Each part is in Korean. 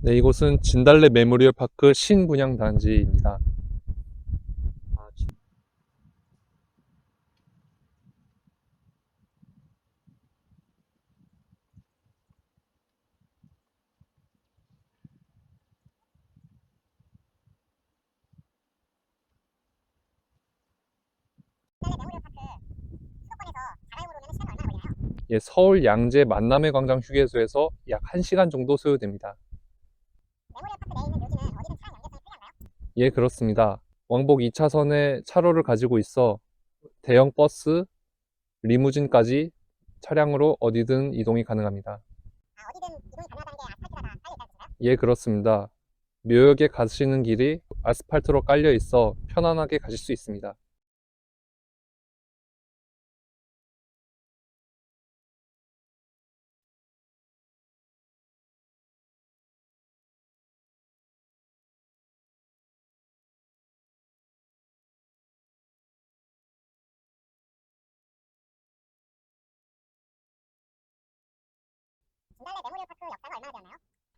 네, 이곳은 진달래 메모리얼 파크 신분양 단지입니다. 아, 지- 예, 서울 양재 만남의 광장 휴게소에서 약 1시간 정도 소요됩니다. 예, 그렇습니다. 왕복 2차선에 차로를 가지고 있어 대형 버스, 리무진까지 차량으로 어디든 이동이 가능합니다. 예, 그렇습니다. 묘역에 가시는 길이 아스팔트로 깔려 있어 편안하게 가실 수 있습니다.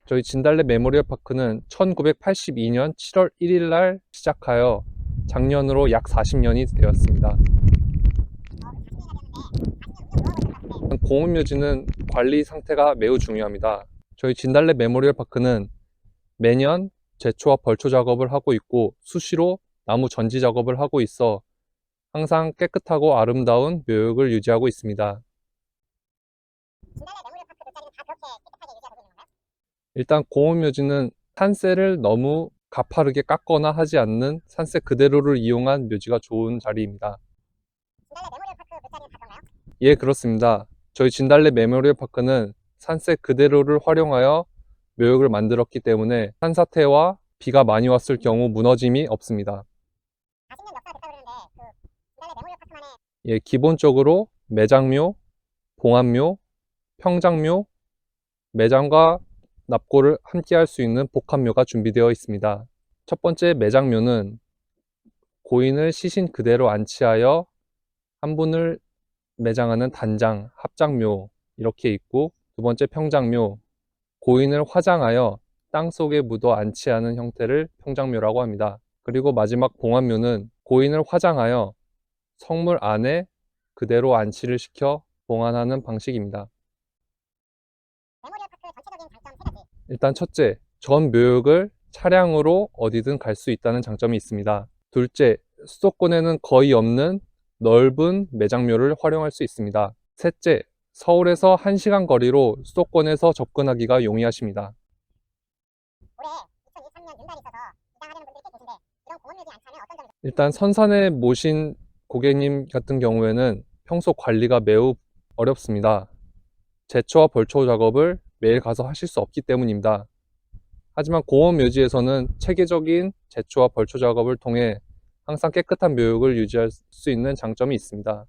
저희 진달래 메모리얼 파크는 1982년 7월 1일 날 시작하여 작년으로 약 40년이 되었습니다. 공원묘지는 관리 상태가 매우 중요합니다. 저희 진달래 메모리얼 파크는 매년 제초와 벌초 작업을 하고 있고 수시로 나무 전지 작업을 하고 있어 항상 깨끗하고 아름다운 묘역을 유지하고 있습니다. 일단 공원묘지는 산세를 너무 가파르게 깎거나 하지 않는 산세 그대로를 이용한 묘지가 좋은 자리입니다. 예, 그렇습니다. 저희 진달래 메모리얼 파크는 산세 그대로를 활용하여 묘역을 만들었기 때문에 산사태와 비가 많이 왔을 경우 무너짐이 없습니다. 예, 기본적으로 매장묘, 봉안묘, 평장묘, 매장과 납골을 함께 할 수 있는 복합묘가 준비되어 있습니다. 첫 번째 매장묘는 고인을 시신 그대로 안치하여 한 분을 매장하는 단장, 합장묘 이렇게 있고 두 번째 평장묘, 고인을 화장하여 땅 속에 묻어 안치하는 형태를 평장묘라고 합니다. 그리고 마지막 봉안묘는 고인을 화장하여 성물 안에 그대로 안치를 시켜 봉안하는 방식입니다. 일단 첫째, 전 묘역을 차량으로 어디든 갈 수 있다는 장점이 있습니다. 둘째, 수도권에는 거의 없는 넓은 매장묘를 활용할 수 있습니다. 셋째, 서울에서 1시간 거리로 수도권에서 접근하기가 용이하십니다. 일단 선산에 모신 고객님 같은 경우에는 평소 관리가 매우 어렵습니다. 제초와 벌초 작업을 매일 가서 하실 수 없기 때문입니다. 하지만 공원 묘지에서는 체계적인 제초와 벌초 작업을 통해 항상 깨끗한 묘역을 유지할 수 있는 장점이 있습니다.